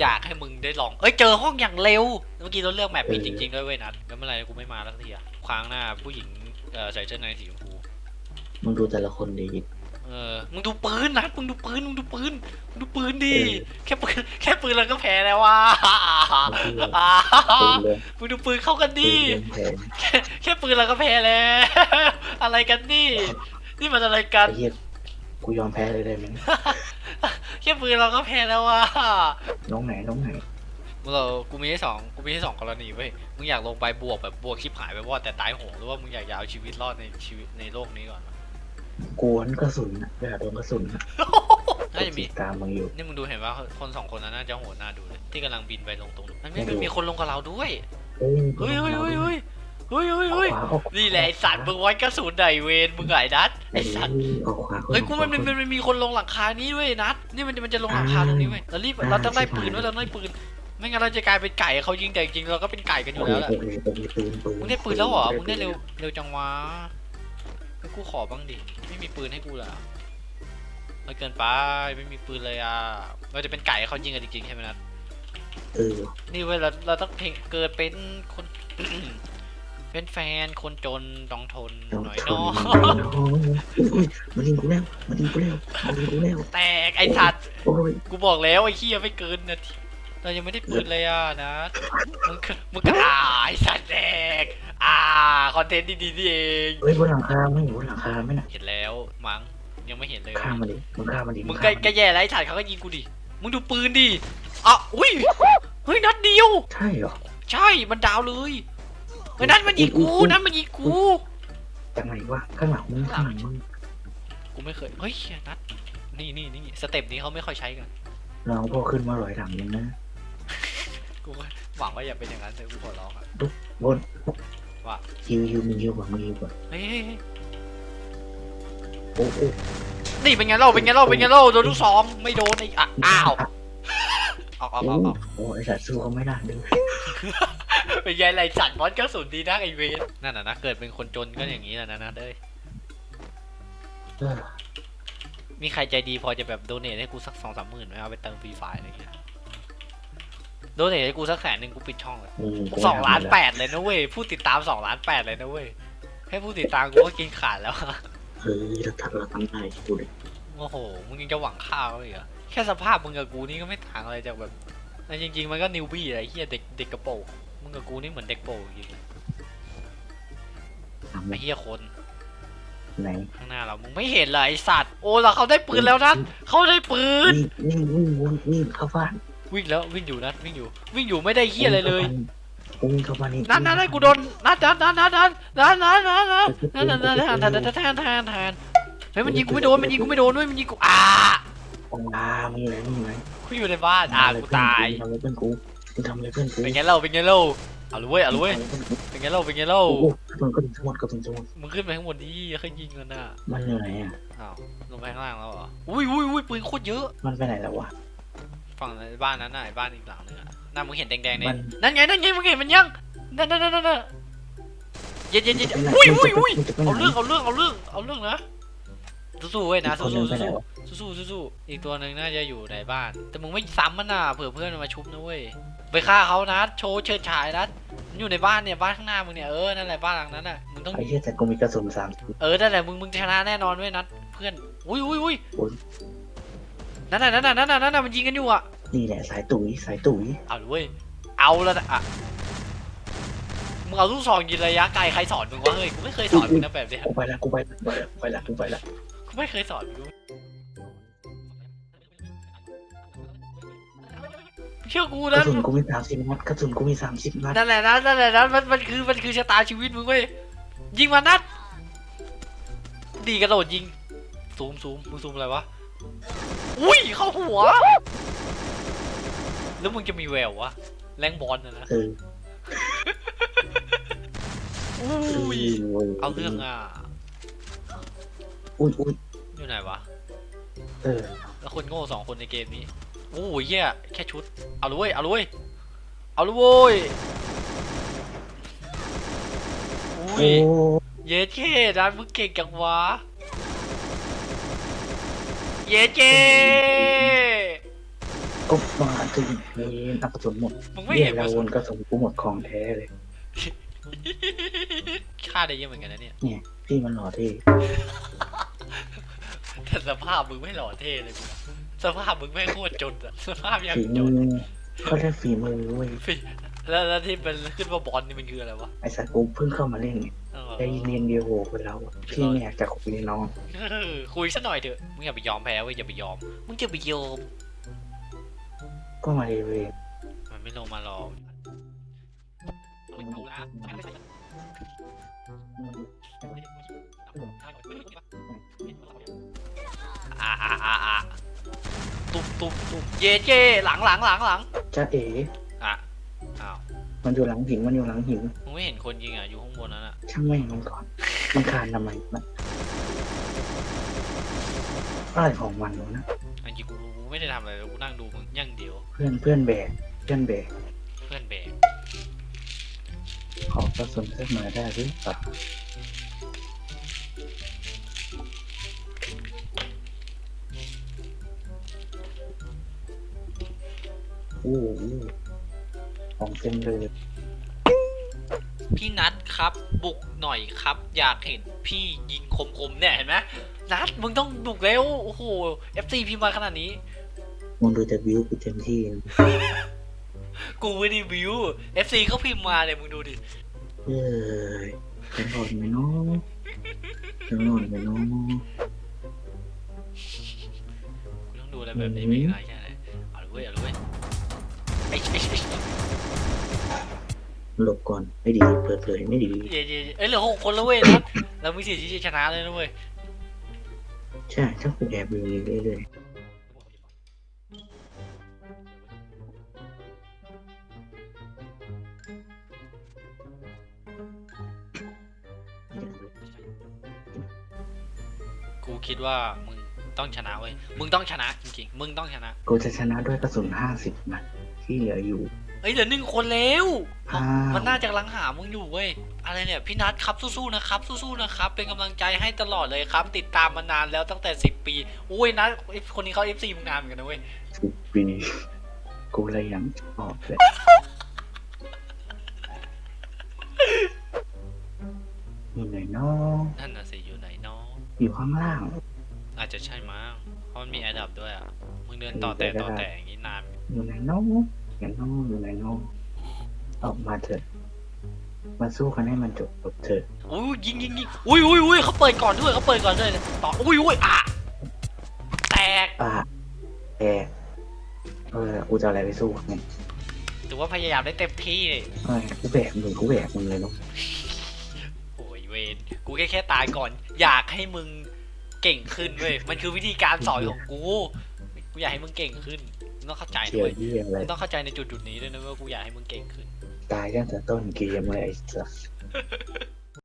อยากให้มึงได้ลอง เอ้ยเจอห้องอย่างเร็ว เมื่อกี้เราเลือกแมปผิดจริงๆด้วยเว้ยนัดแล้วเมื่อไหรกูไม่มาแล้วสักทีอะคว้างหน้าผู้หญิงเอ่อใส่เสื้อในสีชมพู มึงดูแต่ละคนดี เออ มึงดูปืนนัดมึงดูปืน มึงดูปืน มึงดูปืนดิ เออ แค่ปืนแค่ปืนเราก็แพ้แล้วว่ะปืนเลยมึงดูปืนเข้ากันปืดินเรื่องแผนแค่แค่ปืนเราก็แพ้แล้ว อะไรกันนี่ นี่มันอะไรกันไอ้เหี้ยกูยอมแพ้เลยได้ไหม แค่ปืนเราก็แพ้แล้วว่ะน้องไหนน้องไหนมึงเรากูมีให้สองกูมีให้สองกรณีเว้ยมึงอยากลงไปบวกแบบบวกชิบหายไปวอดแต่ตายโหงหรือว่ามึงอยากจะเอาชีวิตรอดในชีวิตในโลกนี้ก่อนวะกวนกระสุนนะเวลาโดนกระสุนนะน่าจะมีติดตามมึงอยู่นี่มึงดูเห็นว่าคนสองคนนั้นน่าจะโหดน่าดูเลยที่กำลังบินไปลงตรงนู้นมันไม่ไม่ดูมันมีคนลงกับเราด้วยเฮ้ยเฮ้ยเฮ้ยเฮ้ยเฮ้ยเฮ้ยเฮ้ยเฮ้ยออกขวาออกขวานี่แหละไอสัตว์มึงไว้กระสุนไหนเวนมึงไงนัด ไอสัตว์ออกขวาเฮ้ยกูมันมันมันมันมีคนลงหลังคานี้ด้วยนัดนี่มันมันจะลงหลังคาตรงนี้เว้ยเรารีบเราต้องไล่ปืนไว้เราต้องไล่ปืน ไม่งั้นเราจะกลายเป็นไก่เขายิงแต่จริงๆเราก็เป็นไก่กันอยู่แล้วแหละโอ้โหโอ้โหปืนปืนมึงได้ปืนแล้วเหรอมึงได้เร็วเร็วจังวะให้กูขอบ้างดิไม่มีปืนให้กูเหรอไม่เกินไปไม่มีปืนเลยอะเราจะเป็นไก่เขายิงกันจริงๆใช่ไหมนัดเออนี่เว้ยเราเราต้องเพลงเกิดเป็นคน เป็นแฟนคนจนต้องทนต้องหน่อยทเนาะนอุ้ยมันยิงกูแล้วมันยิงกูแล้วมันยิงกูแล้วแตกไอ้สัตว์โอ้ยกูบอกแล้วไอ้เหี้ยไม่เกินนาทีเรายังไม่ได้ปืนเลยอะนะมึงก็มึงก็อ่าไอ้สัตว์แดกอ่าคอนเทนต์ดีๆนี่เองเฮ้ยบนหลังคาไม่บนหลังคาไม่น่ะเห็นแล้วมั้งยังไม่เห็นเลยฆ่ามันดิมึงฆ่ามันดิมึงฆ่าใกล้ใกล้แย่แล้วไอ้ถ่านเขาก็ยิงกูดิมึงดูปืนดิอะอุ้ยเฮ้ยนัดเดียวใช่เหรอใช่มันดาวเลย เฮ้ยนัดมันยิงกูอุ๊ยอุ๊ยนัดมันยิงกูจากไหนวะข้างหลังมึงข้างหลังมึงกูไม่เคยเฮ้ยนัดนี่นี่นี่สเต็ปนี้เขาไม่ค่อยใช้กันน้องพ่อขึ้นมาลอยหลังมึงนะกูก็หวังว่าอย่าเป็นอย่างนั้นเลยกูขอร้องอะ บนว่าฮิวฮิวมึงฮิวกว่ามึงฮิวกว่าเฮ้ยเฮ้ยเฮ้ยโอ้โอ้นี่เป็นไงเล่าเป็นไงเล่าเป็นไงเล่าโดนทุกสองไม่โดนไอ้อะอ้าวออกออกออกออกโอ้ไอสัตว์สู้เขาไม่ได้เลย เป็นไงไรสัตว์บอสกระสุนดีนักไอเวนนั่นน่ะนะเกิดเป็นคนจนก็อย่างนี้แหละนะนะเด้ยเออมีใครใจดีพอจะแบบโดเนทให้กูสักสองสามหมื่นไหมเอาไปเติมฟรีไฟล์อะไรเงี้ยโดเนทให้กูสักแสนหนึ่งกูปิดช่องเลยนี่กูสองล้านไม่แปทำดเลยนะเว้ยผู้ติดตามสองล้านแปดเลยนะเว้ยให้ผู้ติดตามกูก็กินขาดแล้วเฮ้ยเราทำเราทำได้ดูดิโอ้โหมึงยังจะหวังข้าวอีกเหรอแค่สภาพมึงกับกูนี่ก็ไม่ต่างอะไรจากแบบแต่จริงๆมันก็นิวบี้อะไรเฮียเด็กเด็กกระโปรง มึงกับกูนี่เหมือนเด็กโปรงจริงๆทำไหมไอ้เฮียคนไหนข้างหน้าเรา มึงไม่เห็นเลยไอสัตว์ โอ้เราเขาได้ปืนแล้วนะเขาได้ปืนนี่นี่วิ่งวิ่งวิ่งเข้าบ้านวิ่งแล้ววิ่งอยู่นัดวิ่งอยู่ วิ่งอยู่ไม่ได้เฮียอะไรเลยกูวิ่งเข้าบ้านนี่นัดนัดนัดกูโดนนัดนัดนัดนัดนัดนัดนัดนัดนัดนัดนัดนัดนัดนัดนัดนัดนัดนัดนัดเฮ้ยมันยิงกูไม่โดนมันยิงกูไม่โดนด้วยมันยิงกูอ่าโอ้อามีอะไรมีอะไรกูอยู่ในบ้านอ่ากูตายทำอะไรเพื่อนกู มึงทำอะไรเพื่อนกูเป็นไงเล่าเป็นไงเล่าเอาเลยเว้ยเอาเลยเว้ยเป็นไงเล่าเป็นไงเล่าโอ้โหมันก็ถึงทั้งหมดก็ถึงทั้งหมดมึงขึ้นไปข้างบนดิเคยยิงกันน่ะมันเหนื่อยอะอ้าวลงไปข้างล่างแล้วเหรออุ้ยอุ้ยอุ้ยปืนโคตรเยอะ มันไปไหนแล้ววะฝั่งในบ้านนั้นน่ะไอ้บ้านอีกหลังนึงอะน่ามึงเห็นแดงๆเนี่ยมันนั่นไงนั่นไงมึงเห็นมันยังนั่นนั่นนั่นนั่นเย็นเย็นเย็นอุ้ยอุ้ยอุ้ยมึงจะไปไหนเอาเรื่องเอาเรื่องเอาเรื่องเอาเรื่องนะสู้ๆเว้ยนะอีกคนสู้หนึ่งไปไหนๆวะสู้ๆสู้ๆอีกตัวหนึ่งน่าจะอยู่ในบ้าน แต่มึงไม่ซ้ำมันน่ะเผื่อเพื่อนมันมาชุบนะเว้ย ไปฆ่าเขานะโชว์เชิดฉายนะมันอยู่ในบ้านเนี่ยบ้านข้างหน้ามึงเนี่ยเออนั่นแหละบ้านหลังนั้นน่ะมึงต้องไอ้เหี้ยแต่กูมีกระสุนสามเออนั่นแหละมึงมึงชนะแน่นอนเว้ยนัดเพื่อนอุ้ยอุ้ยอุ้ยอุ๊ยนั่นน่ะนั่นน่ะนั่นน่ะนั่นน่ะมันยิงกันอยู่อะนี่แหละสายตุ๋ยสายตุ๋ยเอาเลยเว้ยเอาแล้วนะอะมึงเอาลูกซองยิงระยะไกลใครสอนมึงวะเฮ้ยกูไม่เคยสอนมึงนะแบบเนี้ยกูไปละกูไปละกูไปละกูไปละกูไปละกูไม่เคยสอนมึง เชื่อกูกนะระสุนกูมีสามสิบนัดกระสุนกูมีสามสิบนัดนั่นแหละนะนั่นแหละนะมันมันคือมันคือชะตาชีวิตมึงเว้ยยิงมานัดดีกระโดดยิงซูมซูมมึงซูมอะไรวะอุ้ยเข้าหัว แล้วมึงจะมีแวววะแรงบอลนะนะเอออุ้ยเอาเรื่องอะอุ้ยอุ้ยอยู่ไหนวะเออแล้วคนโง่สองคนในเกมนี้ โอ้ยเหี้ยแค่ชุด เอาเลยเว้ยเอาเลยเว้ยเอาเลยเว้ยอุ้โอ้ยเย้เท่ร้านมึงเก่งจังวะ เย้เจ้ก็มาถึงเมนอัปสนหมดมึงไม่เรีเห็ยนกว่าเราวนกระสุนกูหมดของแท้เลยฆ่าได้เยอะเหมือนกันนะเนี่ย เนี่ยพี่มันหล่อเท่แต่สภาพมึงไม่หล่อเท่เลยกูว่า สภาพมึงไม่งโคตรจนอะสภาพยังฝีจมืนอเขาเรียกฝีมือเว้ยฟิแล้วแล้วที่เป็นขึ้นมาบอลนี่มันคืออะไรวะไอ้สัตว์กูเพิ่งเข้ามาเล่นไงเออได้เรียนเดียวโหคนเราอะพี่ไม่อยากจะคุยน้อง เออคุยสักหน่อยเถอะมึงอย่าไปยอมแพ้เว้ยอย่าไปยอมมึงจะไปยอมก็มาเลยเว้ยมันไม่ลงมาหรอกอ่าอ่าอ่าอ่า ตุ่มตุ่มตุ่มเย่เย่หลังหลังหลังหลังจ้าเอ๋อะอ้าวมันอยู่หลังหินมันอยู่หลังหินมึงไม่เห็นคนยิงอะอยู่ข้างบนนั้นอะช่างแม่งมันก่อนมันคานทำไมมันอะไรของมันวะนะอันจริงกูกูไม่ได้ทำอะไรเลยกูนั่งดูมึงอย่างเดียว เพื่อนเพื่อนแบกเพื่อนแบกเพื่อนแบกขอกระสุนสักหน่อยได้หรือเปล่า อ้โหของเต็มเลยพี่นัทครับ บุกหน่อยครับ อยากเห็นพี่ยิงคมๆเนี่ยเห็นไหมนัทมึงต้องบุกเร็วโอ้โห FC พิมพ์มาขนาดนี้มึงดูแต่วิวกูเต็มที่ กูไม่ได้วิว FC เขาพิมพ์มาเลยมึงดูดิเอ้ยจะนอนไหมเนาะจะนอนไหมเนาะกูต้องดูอะไรแบบนี้ไม่ได้แค่ไหนเอาเลยเว้ยเอาเลย หลบก่อนไม่ดีเปิดเผยไม่ดีเย่เย่เอ้ยเหลือหกคนแล้วเว้ยนัทเรามีสิทธิ์ที่จะชนะเลยนะเว้ยใช่ถ้ากูแอบดูเรื่อยๆกูคิดว่ามึงต้องชนะเว้ย มึงต้องชนะจริงๆ มึงต้องชนะกูจะชนะด้วยกระสุนห้าสิบนัด ที่เหลืออยู่ เอ้ยเหลือหนึ่งคนแล้วอ้าว มันน่าจะกำลังหามึงอยู่เว้ยอะไรเนี่ยพี่นัทครับสู้ๆนะครับสู้ๆนะครับ เป็นกำลังใจให้ตลอดเลยครับ ติดตามมานานแล้วตั้งแต่สิบปีอุ้ยนัทไอ้คนนี้เขาเอฟซีมึงนานเหมือนกันนะเว้ยสิบปีกูเลยยังชอบเลยอยู่ไหนเนาะนั่นน่ะสิอยู่ไหนเนาะอยู่ข้างล่าง อาจจะใช่มั้งเพราะมันมีแอดดับด้วยอะมึงเดินต่อแต่ต่อแต่อย่างนี้นานอยู่ไหนเนาะ อยู่ไหนเนาะอยู่ไหนเนาะออกมาเถอะ มาสู้กันให้มันจบจบเถอะอุ้ยยิงยิงยิงอุ้ยอุ้ยอุ้ยเขาเปิดก่อนด้วยเขาเปิดก่อนด้วยต่ออุ้ยอุ้ยอะแตกป่าแอเออกูจะเอาอะไรไปสู้เนี่ยถือว่าพยายามได้เต็มที่เลยเออกูแบกมึงกูแบกมึงเลยเนาะโอ้ยเวนกูแค่แค่ตายก่อน อยากให้มึงเก่งขึ้นเว้ยมันคือวิธีการสอนของกู กูอยากให้มึงเก่งขึ้น ต้องเข้าใจเกี่ยด้ววยเยี่ยอะไรมึงต้องเข้าใจในจุดจุดๆนี้ด้วยนะว่ากูอยากให้มึงเก่งขึ้น ตายตั้งแต่ต้นเกมเลยไอ้สัส